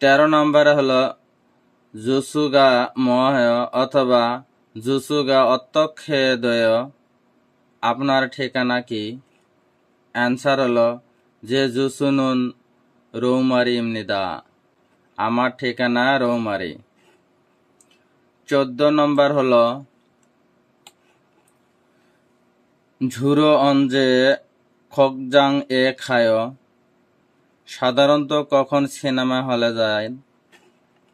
তেরো নম্বরে হলো জুসুগা মহেয় অথবা জুসুগা অত্যক্ষেদয়। আপনার ঠিকানা কি? অ্যান্সার হলো যে জুসুনুন রৌমারি ইমনিদা। আমার ঠিকানা রৌমারি। চোদ্দ নম্বর হল ঝুরো অঞ্জে খকজাং এ খায়। সাধারণত কখন সিনেমা হলে যায়?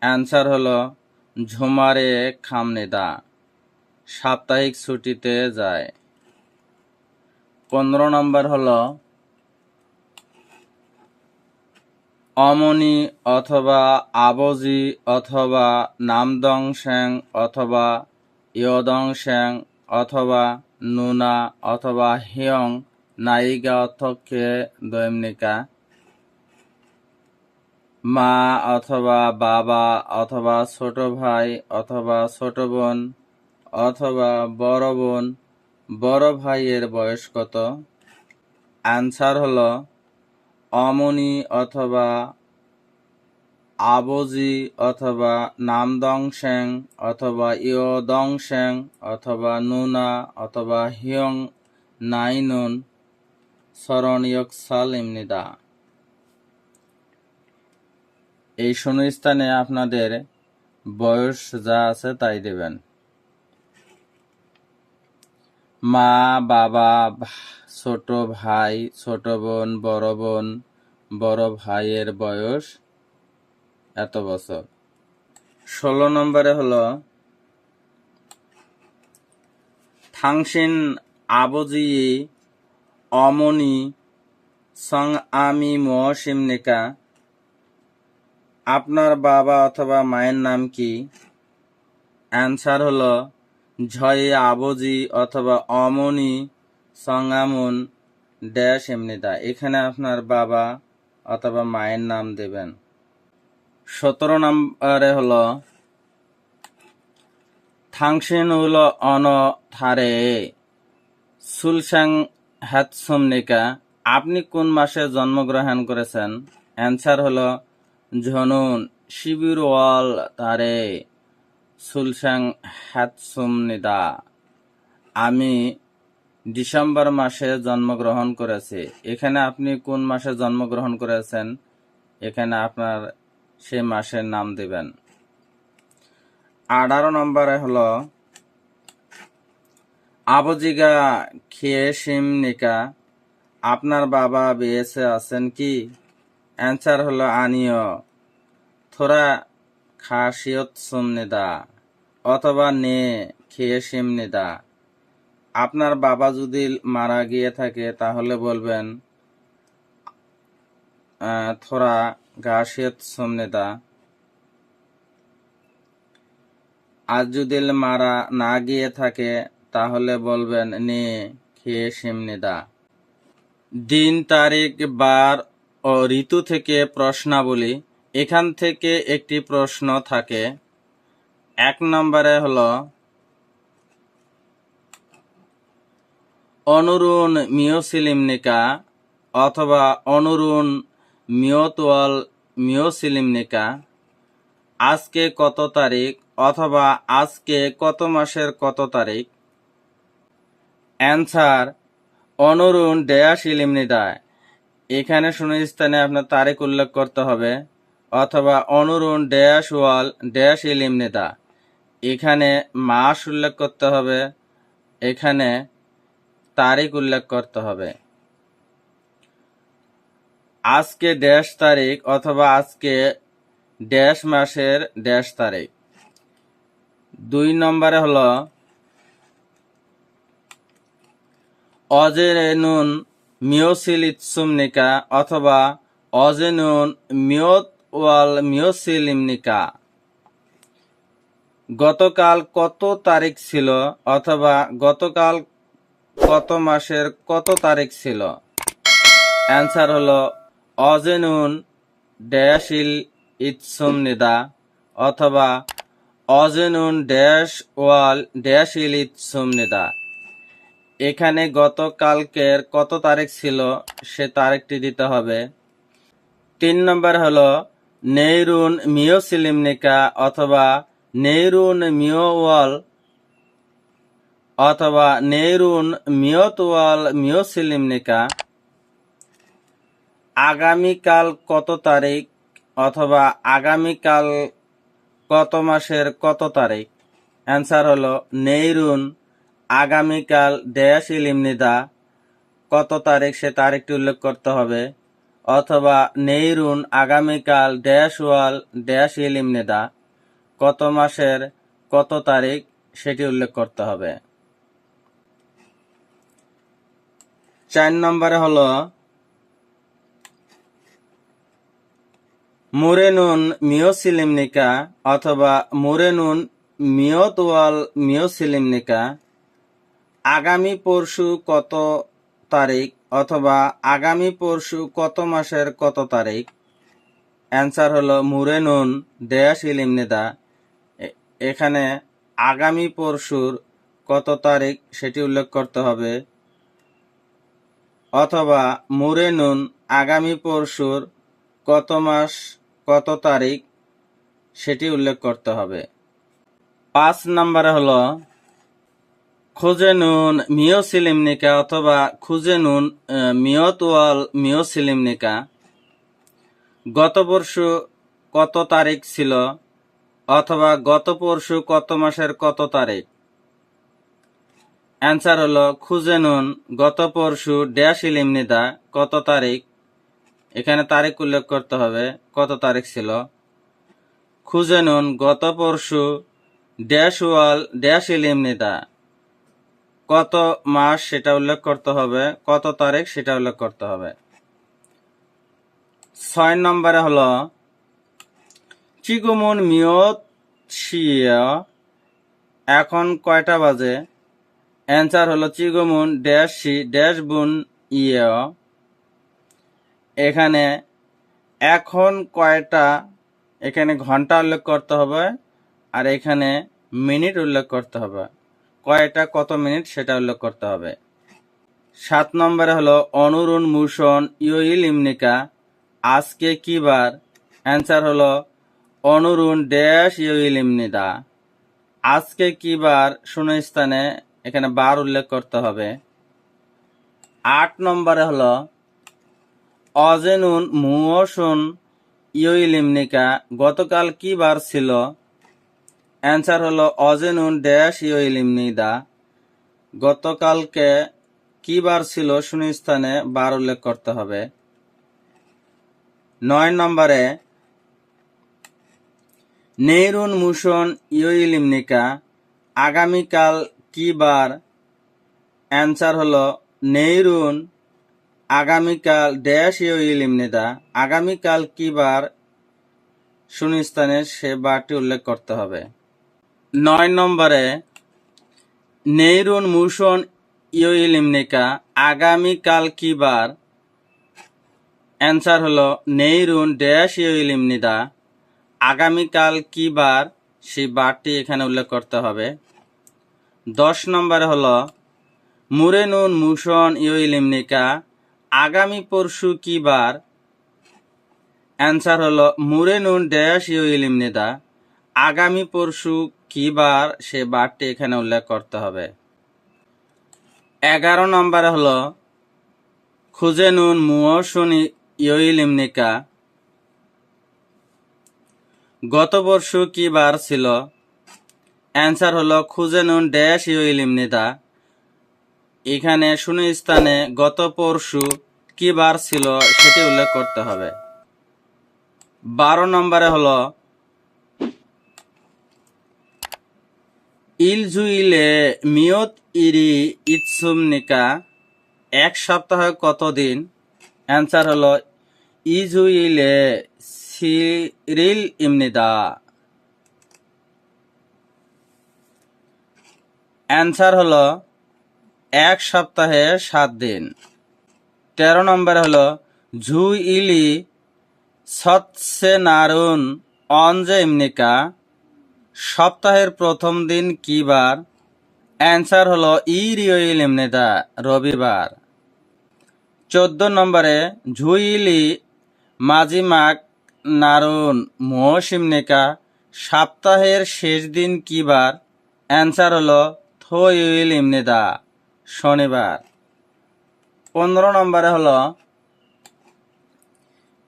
অ্যান্সার হলো, ঝুমারে খামনিদা। সাপ্তাহিক ছুটিতে যায়। পনেরো নম্বর হলো, অমনি অথবা আবজি অথবা নামদং শ্যাং অথবা ইয়দং শ্যাং অথবা নুনা অথবা হিয়ং নায়িকা অর্থকে দৈনিকা মা অথবা বাবা অথবা ছোট ভাই অথবা ছোট বোন অথবা বড় বোন, বড় ভাইয়ের বয়স কত? অ্যান্সার হলো অমনি অথবা আবজি অথবা নামদং শ্যাং অথবা ইয়দং শ্যাং অথবা নুনা অথবা হিয়ং নাইনুন সরণ ইয়কসাল ইমনিদা এই শূন্যস্থানে আপনাদের বয়স যা আছে তাই দেবেন। মা, বাবা, ছোট ভাই, ছোট বোন, বড় বোন, বড় ভাইয়ের বয়স এত বছর। ষোলো নম্বরে হলো, থাংসিন আবজি অমনি সং আমি মহসিমনিকা আপনার বাবা অথবা মায়ের নাম কি? অ্যান্সার হলো ঝয়ে আবজি অথবা অমনি সঙ্গামুন ড্যাশ এমনিদা এখানে আপনার বাবা অথবা মায়ের নাম দেবেন। সতেরো নম্বরে হলো থাংসিন হলো অন থারে সুলসাং হ্যাতসুমনিকা আপনি কোন মাসে জন্মগ্রহণ করেছেন? অ্যান্সার হলো ঝনুন শিবির ওয়াল তারে সুলসাং হ্যাতসুমনিদা আমি ডিসেম্বর মাসে জন্মগ্রহণ করেছি। এখানে আপনি কোন মাসে জন্মগ্রহণ করেছেন? এখানে আপনার সেই মাসের নাম দিবেন। আঠারো নম্বরে হলো, আবজিগা খেয়ে সিম নিকা। আপনার বাবা বেঁচে আছেন কি? অ্যান্সার হলো আনিও। থোড়া খাসিয়ত সুমনিদা অথবা নে, খেয়ে নিদা। আপনার বাবা যদি মারা গিয়ে থাকে, তাহলে বলবেন থোরা থোড়া গাছিয়ত সুমনিদা আর যদি মারা না গিয়ে থাকে, তাহলে বলবেন, নে, খেয়ে সিমনিদা দিন, তারিখ, বার ও ঋতু থেকে প্রশ্নাবলী। এখান থেকে একটি প্রশ্ন থাকে। এক নম্বরে হল, অনুরুণ মিওসিলিমনিকা অথবা অনুরুণ মিওতোয়াল মিওসিলিমনিকা আজকে কত তারিখ অথবা আজকে কত মাসের কত তারিখ? অ্যান্সার, অনুরুণ ড্যাশ এখানে স্থানে আপনার তারিখ উল্লেখ করতে হবে, অথবা অনুরুণ ড্যাশ ওয়াল, ড্যাশ ইলিমনিদা এখানে মাস উল্লেখ করতে হবে, এখানে তারিখ উল্লেখ করতে হবে। আজকে ড্যাশ তারিখ অথবা আজকে ড্যাশ মাসের ড্যাশ তারিখ। দুই নম্বরে হলো অজেনুন মিওসিল ইৎসুমনিকা অথবা অজেনুন মিয়ত ওয়াল মিওসিল ইমনিকা গতকাল কত তারিখ ছিল অথবা গতকাল কত মাসের কত তারিখ ছিল? অ্যান্সার হলো অজেনুন ড্যাশিল ইৎসুমনিদা অথবা অজেনুন ড্যাশ ওয়াল ড্যাশিল ইৎসুমনিদা। এখানে গতকালকের কত তারিখ ছিল সে তারিখটি দিতে হবে। তিন নম্বর হলো নেইরুন মিওসিলিমনিকা অথবা নেইরুন মিওওয়াল অথবা নেইরুন মিয়তওয়াল মিওসিলিমনিকা আগামীকাল কত তারিখ অথবা আগামীকাল কত মাসের কত তারিখ? অ্যান্সার হলো নেইরুন আগামীকাল ড্যাশ ইলিমনিদা কত তারিখ সে তারিখটি উল্লেখ করতে হবে, অথবা নেইরুন আগামীকাল ড্যাশ ওয়াল ড্যাশ ইলিমনিদা কত মাসের কত তারিখ সেটি উল্লেখ করতে হবে। চার নম্বরে হলো মুরেনুন মিওসিলিমনিকা অথবা মুরেনুন মিয়তওয়াল মিওসিলিমনিকা আগামী পরশু কত তারিখ অথবা আগামী পরশু কত মাসের কত তারিখ? অ্যান্সার হলো মুরেনুন ড্যাশ ইলিমনিদা এ- এখানে আগামী পরশুর কত তারিখ সেটি উল্লেখ করতে হবে। অথবা মুরে নুন, আগামী পরশুর কত মাস, কত তারিখ সেটি উল্লেখ করতে হবে। পাঁচ নম্বরে হলো খুঁজে নুন মিওসিলিমনিকা অথবা খুঁজে নুন আহ, মিয়তওয়াল মিওসিলিমনিকা গত পরশু কত তারিখ ছিল? অথবা গত পরশু কত মাসের কত তারিখ? অ্যান্সার হলো খুঁজে নুন গত পরশু ড্যাশ ইলিমনিদা কত তারিখ? এখানে তারিখ উল্লেখ করতে হবে কত তারিখ ছিল? খুঁজে নুন গত পরশু ড্যাশ ওয়াল ড্যাশ ইলিমনিদা কত মাস সেটা উল্লেখ করতে হবে, কত তারিখ সেটা উল্লেখ করতে হবে। ছয় নম্বরে হলো, চিগুমুন মিয়ত এখন কয়টা বাজে? অ্যান্সার হলো চিগুমুন ড্যাশ সি ড্যাশ বুন ইয়ে এখানে এখন কয়টা, এখানে ঘণ্টা উল্লেখ করতে হবে আর এখানে মিনিট উল্লেখ করতে হবে। কয়টা কত মিনিট সেটা উল্লেখ করতে হবে। সাত নম্বরে হলো, অনুরুণ মুশন, ইউইল ইমনিকা, আজকে কি বার? অ্যান্সার হলো, অনুরুণ ড্যাশ ইউইল ইমনিদা। আজকে কি বার? শূন্যস্থানে এখানে বার উল্লেখ করতে হবে। আট নম্বরে হলো, অজেনুন মুওসুন ইউইলিমনিকা গতকাল কি বার ছিল? অ্যান্সার হলো অজেনুন ড্যাশ ইউইলিমনিদা গতকালকে কি বার ছিল শূন্যস্থানে বার উল্লেখ করতে হবে। নয় নম্বরে, নেইরুন মুশন ইউইলিমনিকা আগামীকাল কি বার অ্যান্সার হলো নেইরুন আগামীকাল ড্যাশ ইউইলিমনিদা আগামীকাল কি বার শূন্যস্থানে সে বারটি উল্লেখ করতে হবে। নয় নম্বরে, নেইরুন মুশন ইউইলিমনিকা আগামীকাল কি বার? অ্যান্সার হলো, নেইরুন ড্যাশ ইউইলিমনিদা আগামীকাল কি বার? সেই বারটি এখানে উল্লেখ করতে হবে। দশ নম্বরে হলো, মুরেনুন মুশন ইউইলিমনিকা আগামী পরশু কি বার? অ্যান্সার হলো, মুরেনুন ড্যাশ ইউইলিমনিদা আগামী পরশু কি বার সে বারটি এখানে উল্লেখ করতে হবে। এগারো নম্বরে হলো, খুঁজে নুন মুয়সুন ইউইলিমনিকা গত বর্ষ কি বার ছিল। অ্যান্সার হলো, খুঁজে নুন ড্যাশ ইউইলিমনিদা এখানে শূন্য স্থানে গত পরশু কি বার ছিল সেটি উল্লেখ করতে হবে। বারো নম্বরে হলো ইলজুইলে মিয়ত ইরি ইৎসুমনিকা এক সপ্তাহ কতদিন? অ্যান্সার হলো, ইজুইলে সিরিল ইমনিদা। অ্যান্সার হলো, এক সপ্তাহে সাত দিন। তেরো নম্বর হলো ঝু ইলি সৎসে নারুন অঞ্জে ইমনিকা। সপ্তাহের প্রথম দিন কি বার? অ্যান্সার হলো ই রিওইল ইমনিদা রবিবার। চোদ্দ নম্বরে ঝুইলি মাজিমাক, নারুন মৌসিমনেকা সপ্তাহের শেষ দিন কি বার? অ্যান্সার হলো থইউল ইমনেদা শনিবার। পনেরো নম্বরে হলো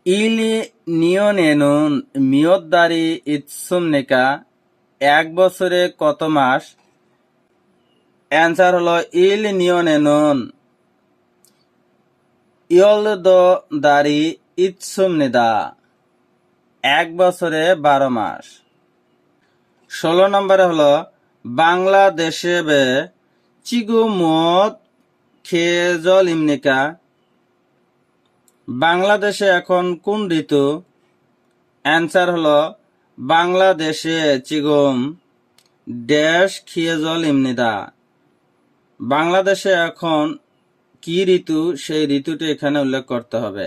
ইলি নিয়নেনুন মিয়দ্দারি ইৎসুমনেকা এক বছরে কত মাস? অ্যান্সার হলো, ইল নিয়নেনুন ইয়লদ দারি ইৎসুমনিদা এক বছরে বারো মাস। ষোলো নম্বরে হলো, বাংলাদেশে বে চিগু মত খেজল ইমনিকা বাংলাদেশে এখন কোন ঋতু? অ্যান্সার হলো বাংলাদেশে চিগুম, ড্যাশ, খিয়েজল, ইমনিদা। বাংলাদেশে এখন কি ঋতু, সেই ঋতুটি এখানে উল্লেখ করতে হবে।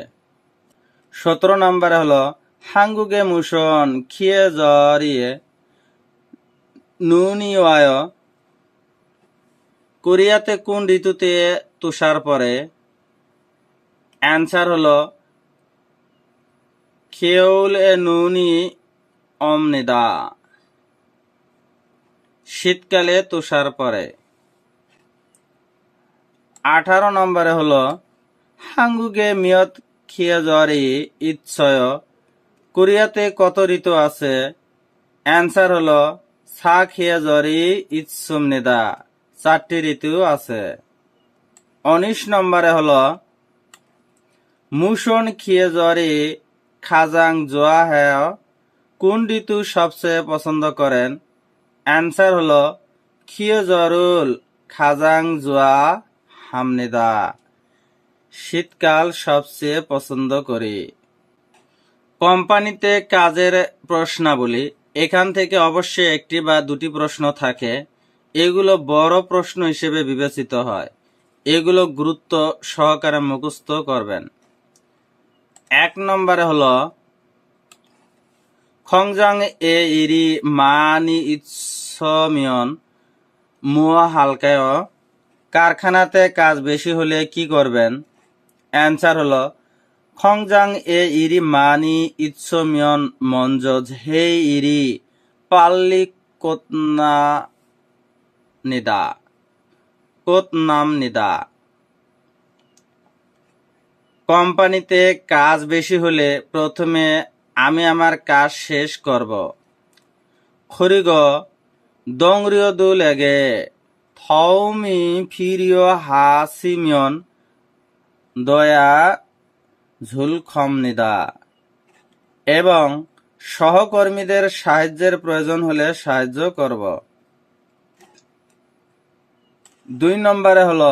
সতেরো নম্বরে হলো হাঙ্গুগে মুশন খিয়ে জরিয়ে নুনিওয়ায়। কোরিয়াতে কোন ঋতুতে তুষার পরে অ্যান্সার হলো খেউল এ নুনি অমনিদা। শীতকালে তুষার পড়ে। আঠারো নম্বরে হলো হাঙ্গুগে মিয়ত খিয়াজরি ইচ্ছয়। কোরিয়াতে কত ঋতু আছে? অ্যান্সার হলো, সা খিয়াজরি ইৎসুমনিদা চারটি ঋতু আছে। উনিশ নম্বরে হলো মুশন খিয়েজরি খাজাং জোয়া হ্যাঁ। কোন ঋতু সবচেয়ে পছন্দ করেন? অ্যান্সার হলো খিয়জরুল খাজাং, জোয়া, হামনিদা। শীতকাল সবচেয়ে পছন্দ করি। কোম্পানিতে কাজের প্রশ্নাবলী। এখান থেকে অবশ্যই একটি বা দুটি প্রশ্ন থাকে। এগুলো বড় প্রশ্ন হিসেবে বিবেচিত হয়। এগুলো গুরুত্ব সহকারে মুখস্থ করবেন। এক নম্বরে হলো খংজাং এ ইরি মানি ইৎসমিয়ন। মুয়া হালকায় কারখানাতে কাজ বেশি হলে কি করবেন? অ্যান্সার হলো, খংজাং এ ইরি মানি ইৎসমিয়ন মঞ্জজ, হে ইরি পাল্লি কোতনা নিদা, কোতনাম নিদা। কোম্পানিতে কাজ বেশি হলে প্রথমে আমি আমার কাজ শেষ করব। খরিগ দংরিয় দু লেগে থৌমি ফিরিয় হাসিমিয়ন দয়া ঝুলখম নিদা। এবং সহকর্মীদের সাহায্যের প্রয়োজন হলে সাহায্য করব। দুই নম্বরে হল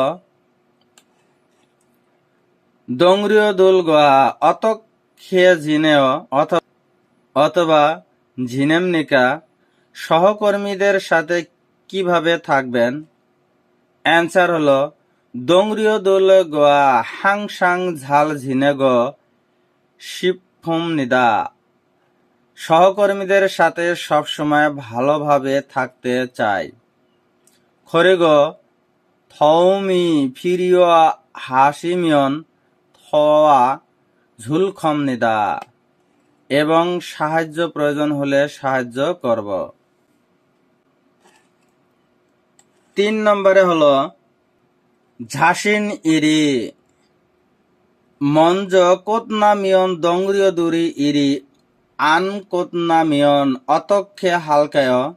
দংরিয় দোল গোয়া অত খেয়ে ঝিনেও অথবা ঝিনেমনিকা সহকর্মীদের সাথে কীভাবে থাকবেন? অ্যান্সার হলো দংরিয় দোল গোয়া হাং সাং ঝাল ঝিনে গ শিবফুম নিদা। সহকর্মীদের সাথে সবসময় ভালোভাবে থাকতে চাই। খরিগ থৌমি ফিরিয় হাসিমিয়ন থওয়া ঝুলখম নিদা এবং সাহায্য প্রয়োজন হলে সাহায্য করব। তিন নম্বরে হলো, ঝাসিন ইরি। মঞ্জ কোতনামিয়ন দংরিয় দুরি ইরি। আন কোতনামিয়ন অতক্ষে হালকায়।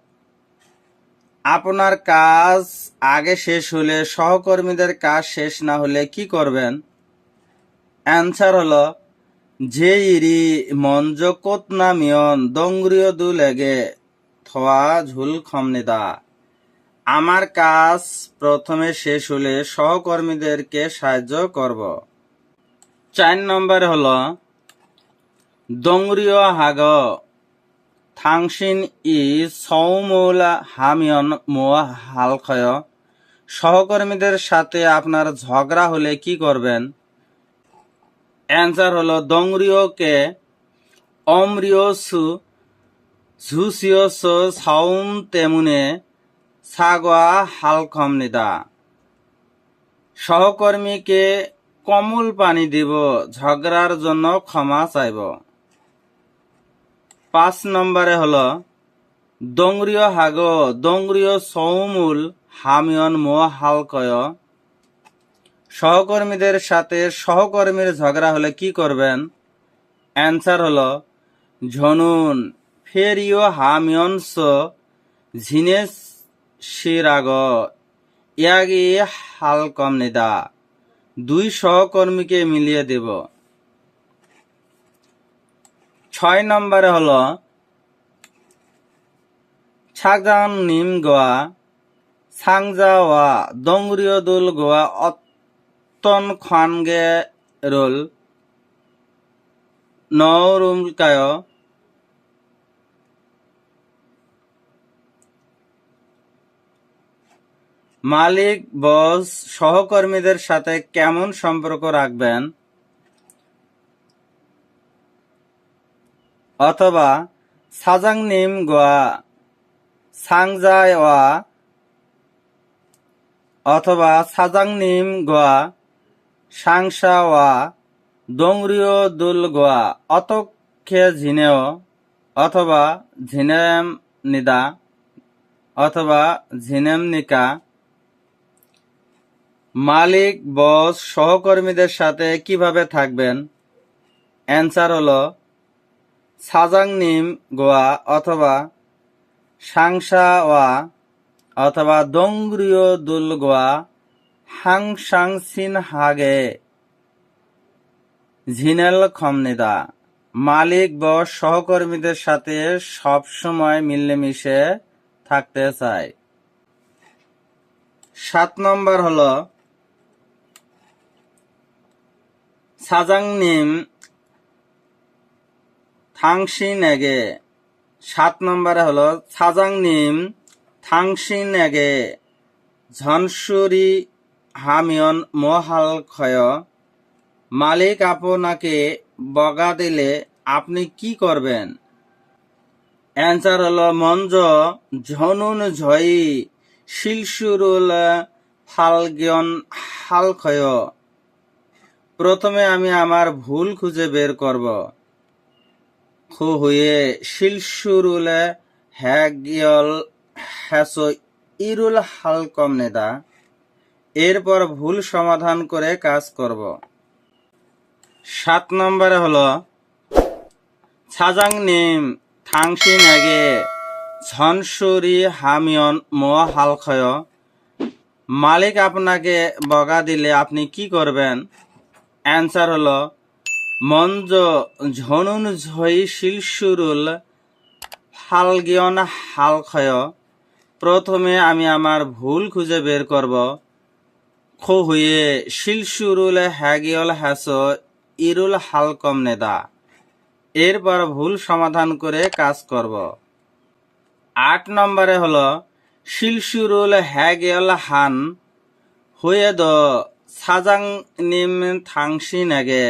আপনার কাজ আগে শেষ হলে, সহকর্মীদের কাজ শেষ না হলে কি করবেন? অ্যান্সার হলো যে ইরি মঞ্জ কোতনামিয়ন দংরিয় দু লেগে থোয়া ঝুল খমনিদা। আমার কাজ প্রথমে শেষ হলে সহকর্মীদেরকে সাহায্য করব। চার নম্বর হলো দংরিয় হাগ থাংসিন ই সৌমৌলা হামিয়ন মোয়া হালখয়। সহকর্মীদের সাথে আপনার ঝগড়া হলে কি করবেন? অ্যান্সার হলো দংরিওকে অমরিয়সু ঝুসিয়স সাউম তেমুনে সাগোয়া হালখমনিদা সহকর্মীকে কমল পানি দিব, ঝগড়ার জন্য ক্ষমা চাইব। পাঁচ নম্বরে হলো দংরিয় হাগ, দংরিয় সৌমুল হামিয়ন মো হালকয় সহকর্মীদের সাথে সহকর্মীর ঝগড়া হলে কি করবেন? অ্যান্সার হলো, ঝনুন, ফেরিও হামিয়নস, ঝিনেস শিরাগ, ইয়াগি হাল কম নিদা। দুই সহকর্মীকে মিলিয়ে দেব। ছয় নম্বরে হলো, ছাগান নিম গোয়া সাংজাওয়া দংরিয় দুল গোয়া অত্তন খানগে রোল নরুমকায় মালিক বস সহকর্মীদের সাথে কেমন সম্পর্ক রাখবেন? অথবা সাজাং নিম গোয়া সাংজাওয়া অথবা সাজাং নিম গোয়া সাংসাওয়া দংরিও দুল গোয়া অতক্ষে ঝিনেও, অথবা ঝিনেম নিদা অথবা ঝিনেম নিকা মালিক, বস, সহকর্মীদের সাথে কীভাবে থাকবেন? অ্যান্সার হলো সাজাং নিম গোয়া অথবা সাংসাওয়া অথবা দংগ্রিয় দুল গোয়া হাং সাং সিন হাগে ঝিনেল খমনিদা, মালিক বস সহকর্মীদের সাথে সব সময় মিলেমিশে থাকতে চায়। সাত নম্বর হলো, সাজাংনিম থাংসিনেগে। সাত নম্বরে হলো, সাজাংনিম থাংসিনেগে, ঝনসুরি হামিয়ন মহাল ক্ষয় মালিক আপনাকে বগা দিলে আপনি কি করবেন? অ্যান্সার হলো, মঞ্জ ঝনুন ঝয়ি, শিলসুরুল ফালগিয়ন হালক্ষয়। প্রথমে আমি আমার ভুল খুঁজে বের করব। খু হুয়ে, শিলসুরুল হ্যাগিয়ল হ্যাসো ইরুল হালকম নেদা। এরপর ভুল সমাধান করে কাজ করব। সাত নম্বরে হলো, ছাজাং নিম থাংসি নেগে ঝনসুরি হামিয়ন মো হালক্ষয় মালিক আপনাকে বগা দিলে আপনি কি করবেন? অ্যান্সার হলো, মঞ্জ ঝনুন ঝই শিলসুরুল ফালগিয়ন হালক্ষয় প্রথমে আমি আমার ভুল খুঁজে বের করব। খো হুয়ে শিলসুরুল হ্যাগিয়ল হ্যাস ইরুল হালকম নেদা। এরপর ভুল সমাধান করে কাজ করব। আট নম্বরে হলো শিলসুরুল হ্যাগেল হান হুয়ে দ সাজাং নিম থাংসি নেগে,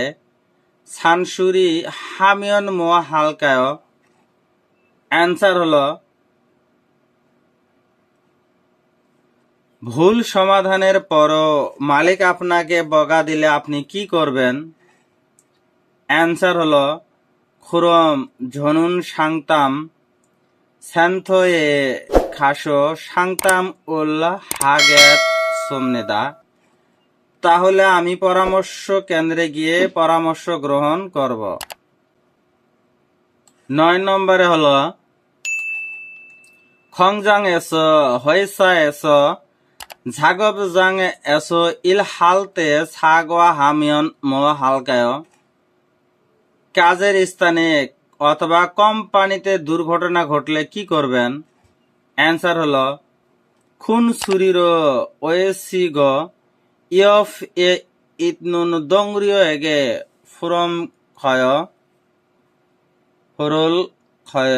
সানসুরি হামিয়ন মোয়া হালকায়। অ্যান্সার হলো ভুল সমাধানের পরও মালিক আপনাকে বগা দিলে আপনি কি করবেন? অ্যান্সার হলো, খুরম ঝনুন সাংতাম স্যান্থয়ে খাসো সাংতাম উল হাগেত সোমনেদা তাহলে আমি পরামর্শ কেন্দ্রে গিয়ে পরামর্শ গ্রহণ করব। নয় নম্বরে হলো, খংজাং এস, হইসা এস ঝাগব জাং এস ইল হালতে ছাগোয়া হামিয়ন ম হালকায়। কাজের স্থানে অথবা কোম্পানিতে দুর্ঘটনা ঘটলে কি করবেন অ্যান্সার হলো, খুন সুরির ওয়েসি গ ইয়ফ এ ইতনুন দংরিয় এগে ফুরম ক্ষয় হরল ক্ষয়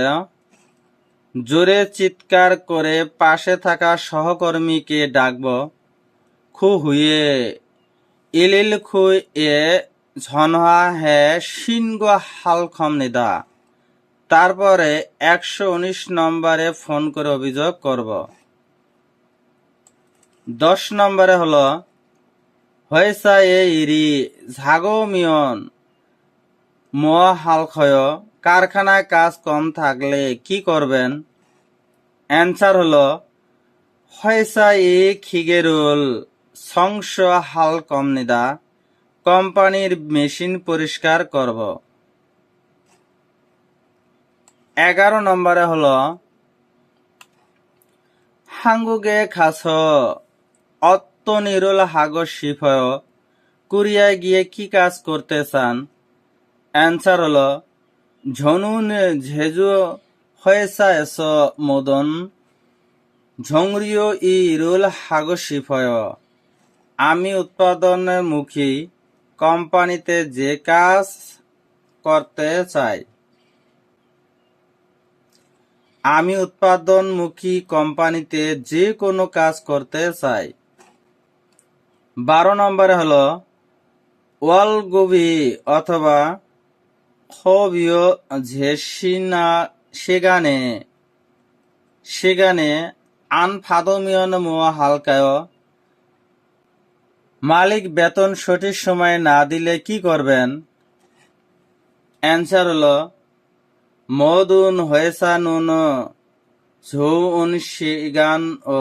জোরে চিৎকার করে পাশে থাকা সহকর্মীকে ডাকব, খু হুয়ে ইলিল খু এ ঝনহা হে সিনগ হাল খম নিদা। তারপরে একশো উনিশ নম্বরে ফোন করে অভিযোগ করব। দশ নম্বরে হলো হয়েসা এ ইরি, ঝাগো মিয়ন, ম হালক্ষয় কারখানায় কাজ কম থাকলে কি করবেন? অ্যান্সার হলো হয়সা এ খিগেরুল সংস হাল কম নিদা, কোম্পানির মেশিন পরিষ্কার করব। এগারো নম্বরে হলো, হাঙ্গুগে খাস অত্য নিরুল হাগ শিফয়, কুরিয়ায় গিয়ে কি কাজ করতে চান? অ্যান্সার হলো झौनुन হয়েসা এস মদন, ঝংরিও ই রোল হাগসিফয় আমি উৎপাদনমুখী কোম্পানিতে যে কাজ করতে চাই। আমি উৎপাদনমুখী কোম্পানিতে যে কোনো কাজ করতে চাই। বারো নম্বরে হলো, ওয়ালগোবি অথবা ঝেসিনা সেগানে সেগানে আনফাদমিয়ন মোয়া হালকায়। মালিক বেতন সঠিক সময়ে না দিলে কি করবেন? অ্যান্সার হলো, মদুন হয়েসা নুন ঝৌন সেগান ও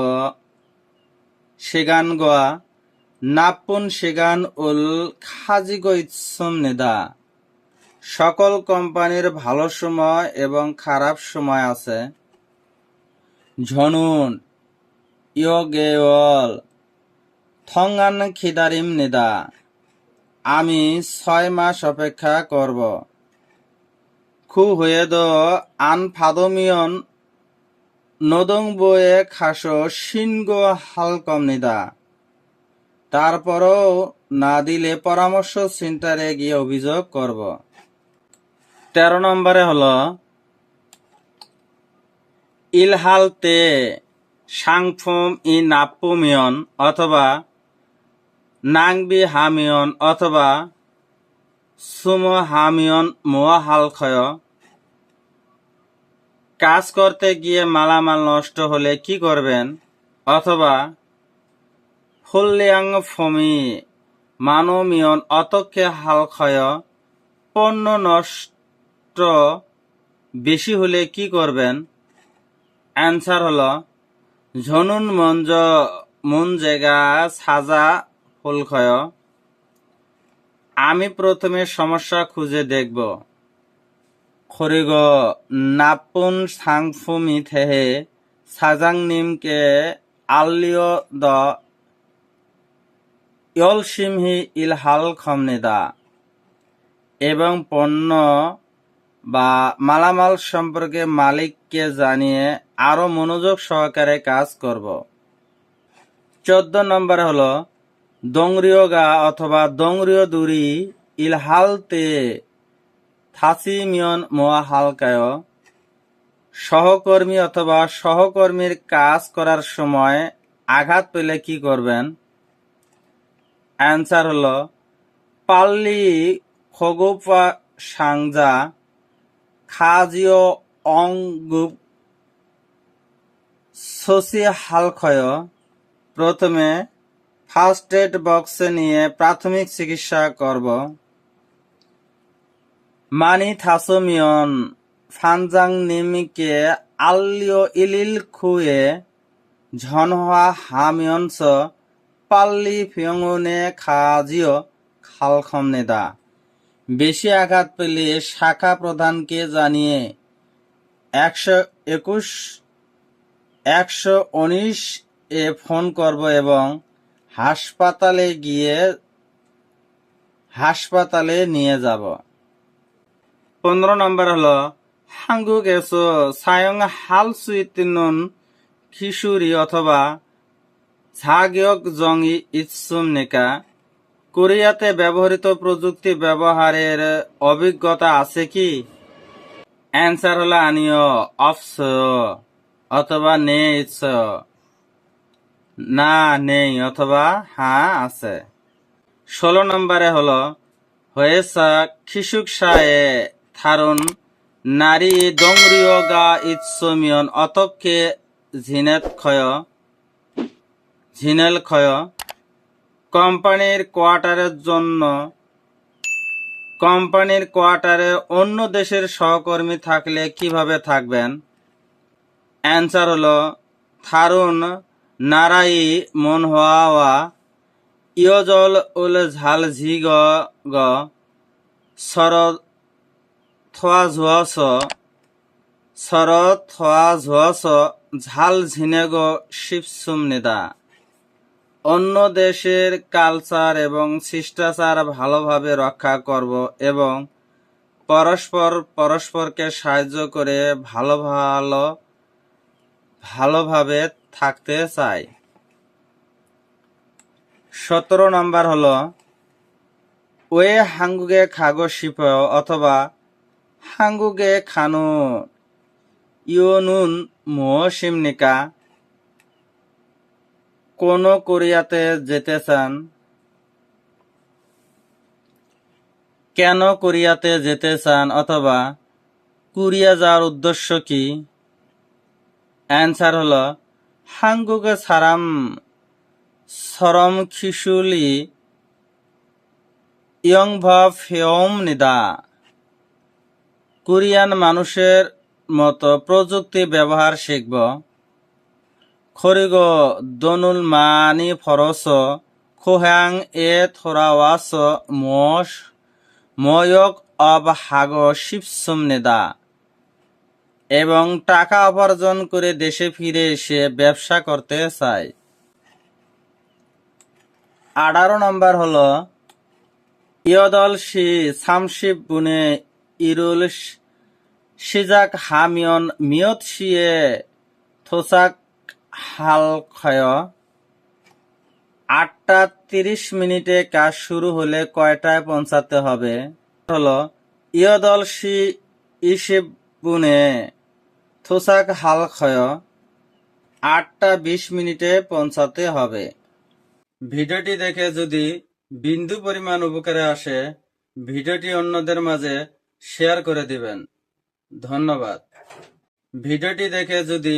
সেগান গোয়া নাপুন সেগান উল খাজিগো ইৎসম নেদা। সকল কোম্পানির ভালো সময় এবং খারাপ সময় আছে। ঝনুন, ইয়োগেওল, থঙ্গান খিদারিম নেদা। আমি ছয় মাস অপেক্ষা করব। খু হয়ে আন ফাদমিয়ন নদং বয়ে খাসো সিনগো হালকম নিদা। তারপরও না দিলে পরামর্শ সেন্টারে গিয়ে অভিযোগ করব। তেরো নম্বরে হলো, ইলহালতে সাংফুম ই নাপ্পুমিয়ন অথবা নাংবি হামিয়ন অথবা সুমো হামিয়ন মোয়া হালক্ষয় কাজ করতে গিয়ে মালামাল নষ্ট হলে কি করবেন? অথবা ফুল্লিয়াং ফমি মানমিয়ন অতক্ষে হাল হালক্ষয়, পণ্য নষ্ট বেশি হলে কি করবেন? অ্যান্সার হলো ঝনুন মঞ্জ, মন জায়গা সাজা ফুলক্ষয় আমি প্রথমে সমস্যা খুঁজে দেখব। খরিগ, নাপুন, সাংফুমি, থেহে, সাজাং নিমকে আল্লিয় দ ইয়লসিমহি ইলহাল খমনিদা এবং পণ্য বা মালামাল সম্পর্কে মালিককে জানিয়ে আরও মনোযোগ সহকারে কাজ করব। চোদ্দ নম্বর হলো দংরিয় গা অথবা দংরিয় দুরি ইলহালতে থাসিমিয়ন মোয়া হালকায় সহকর্মী অথবা সহকর্মীর কাজ করার সময় আঘাত পেলে কি করবেন? অ্যান্সার হলো, পাল্লি খগোপা সাংজা খাজিও অঙ্গুপ সসি হালক্ষয় প্রথমে ফার্স্ট এড বক্সে নিয়ে প্রাথমিক চিকিৎসা করব। মানি থাসোমিয়ন ফানজাং নিমিকে আল্লিও ইলিল খুয়ে ঝনহা হামিয়নস পাল্লি ফিয়ংনে খাজিও খালখমনেদা বেশি আঘাত পেলে শাখা প্রধানকে জানিয়ে একশো একুশ, একশো উনিশ এ ফোন করব এবং হাসপাতালে গিয়ে হাসপাতালে নিয়ে যাব। পনেরো নম্বর হলো হাঙ্গুক এসো সায়ং হাল সুইতিনুন খিসুরি অথবা ঝাগিয়ক জংই ইৎসুম নেকা। কোরিয়াতে ব্যবহৃত প্রযুক্তি ব্যবহারের অভিজ্ঞতা আছে কি? অ্যান্সার হলো আনিও, অফস, অথবা নে না, নেই, অথবা হ্যাঁ আছে। ষোলো নম্বরে হলো হয়েসা খিসুক থারুন নারী দংরিয় গা ইৎসমিয়ন অতক্ষে ঝিনেত ক্ষয়, ঝিনেল ক্ষয়। কোম্পানির কোয়ার্টারের জন্য কোম্পানির কোয়ার্টারে অন্য দেশের সহকর্মী থাকলে কীভাবে থাকবেন? অ্যান্সার হলো থারুন নারাই মনহাওয়া ইয়জল উল ঝাল ঝি গ গ সর থোয়া ঝুয়াস ঝাল ঝিনেগ শিবসুম নিদা অন্য দেশের কালচার এবং শিষ্টাচার ভালোভাবে রক্ষা করব এবং পরস্পর, পরস্পরকে সাহায্য করে ভালো ভালো, ভালোভাবে থাকতে চাই। সতেরো নম্বর হলো, ওয়ে হাঙ্গুগে খাগো শিপ অথবা হাঙ্গুগে খানু ইয়নুন মো সিমনিকা কোন কোরিয়াতে যেতে চান? কেন কোরিয়াতে যেতে চান অথবা কোরিয়া যাওয়ার উদ্দেশ্য কি? অ্যান্সার হলো হাঙ্গুগে সারাম সরম খিসুলি ইয়ং নিদা। কোরিয়ান মানুষের মতো প্রযুক্তি ব্যবহার শিখব। খরিগ, দনুল মানি ফরস, খোহাং এ থোরাওয়াস মস ময়ক অব হাগ শিবসুম নেদা এবং টাকা উপার্জন করে দেশে ফিরে এসে ব্যবসা করতে চায়। আঠারো নম্বর হল ইয়দল শি সামশিব বুনে ইরুল সিজাক হামিয়ন মিয়ত শিয়ে থোসাক হাল ক্ষয়। আটটা তিরিশ মিনিটে কাজ শুরু হলে কয়টায় পৌঁছাতে হবে? ইয়দল শি ইসিব বুনে থোসাক হাল ক্ষয়। আটটা বিশ মিনিটে পৌঁছাতে হবে। ভিডিওটি দেখে যদি বিন্দু পরিমাণ উপকারে আসে, ভিডিওটি অন্যদের মাঝে শেয়ার করে দিবেন। ধন্যবাদ। ভিডিওটি দেখে যদি